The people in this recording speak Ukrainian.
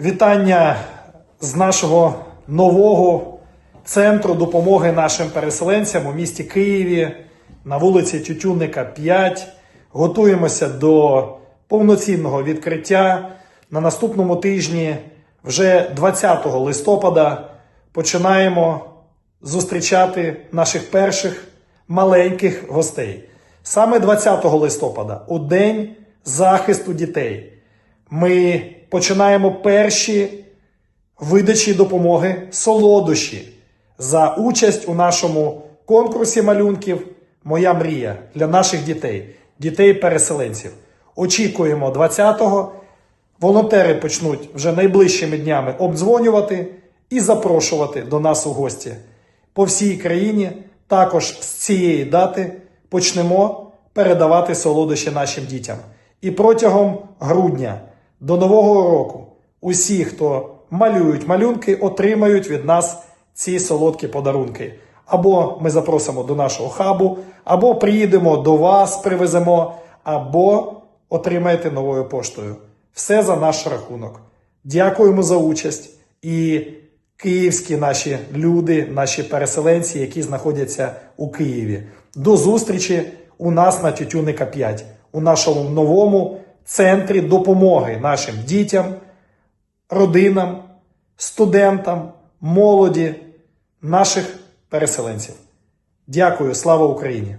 Вітання з нашого нового центру допомоги нашим переселенцям у місті Києві на вулиці Тютюнника 5. Готуємося до повноцінного відкриття. На наступному тижні, вже 20 листопада, починаємо зустрічати наших перших маленьких гостей. Саме 20 листопада, у День захисту дітей, ми починаємо перші видачі допомоги солодощі за участь у нашому конкурсі малюнків Моя мрія для наших дітей, дітей-переселенців. Очікуємо 20-го. Волонтери почнуть вже найближчими днями обдзвонювати і запрошувати до нас у гості по всій країні. Також з цієї дати почнемо передавати солодощі нашим дітям. І протягом грудня до Нового року усі, хто малюють малюнки, отримають від нас ці солодкі подарунки. Або ми запросимо до нашого хабу, або приїдемо до вас, привеземо, або отримаєте новою поштою. Все за наш рахунок. Дякуємо за участь і київські наші люди, наші переселенці, які знаходяться у Києві. До зустрічі у нас на Тютюника 5, у нашому новому центрі допомоги нашим дітям, родинам, студентам, молоді, наших переселенців. Дякую, слава Україні!